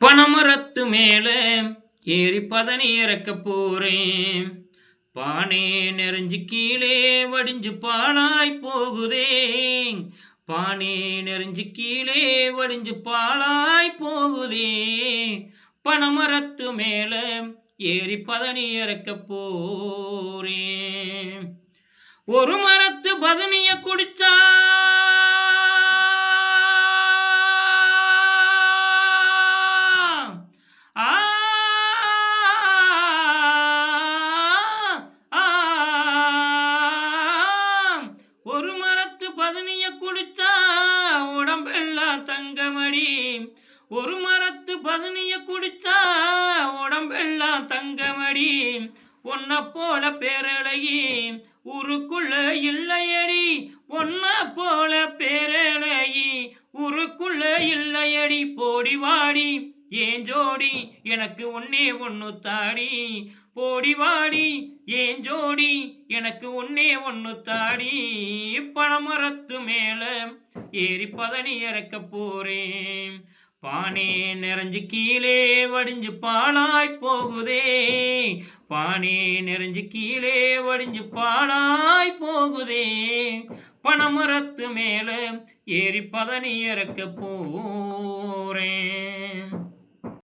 பனமரத்து மேலே ஏறி பதனி இறக்க போறேன். பானே நெறிஞ்சு கீழே வடிஞ்சு பாழாய் போகுதே பானே நெறிஞ்சு கீழே வடிஞ்சு பாழாய் போகுதே பனமரத்து மேலே ஏறி பதனி இறக்க போறேன். ஒரு மரத்து பதனிய குடிச்சா மரத்து குடிச்சா உடம்பெல்லாம் தங்கமடி. ஒரு மரத்து பதனிய குடிச்சா உடம்பெல்லாம் தங்கமடி. ஒன்ன போல பேரழகி உருக்குள்ள இல்லையடி. ஒன்ன போல பேரழகி உருக்குள்ள இல்லையடி. போடி வாடி ஏன் ஜோடி? எனக்கு ஒன்னே ஒன்னு தாடி. போடி வாடி ஏன் ஜோடி? எனக்கு ஒன்னே ஒன்னு தாடி பணமரத்து மேல ஏறி பதனி இறக்க போறேன். பானே நிறைஞ்சு கீழே வடிஞ்சு பாலாய் போகுதே. பானே நிறைஞ்சு கீழே வடிஞ்சு பாலாய் போகுதே. பணமரத்து மேல ஏறி பதனி இறக்க போறேன்.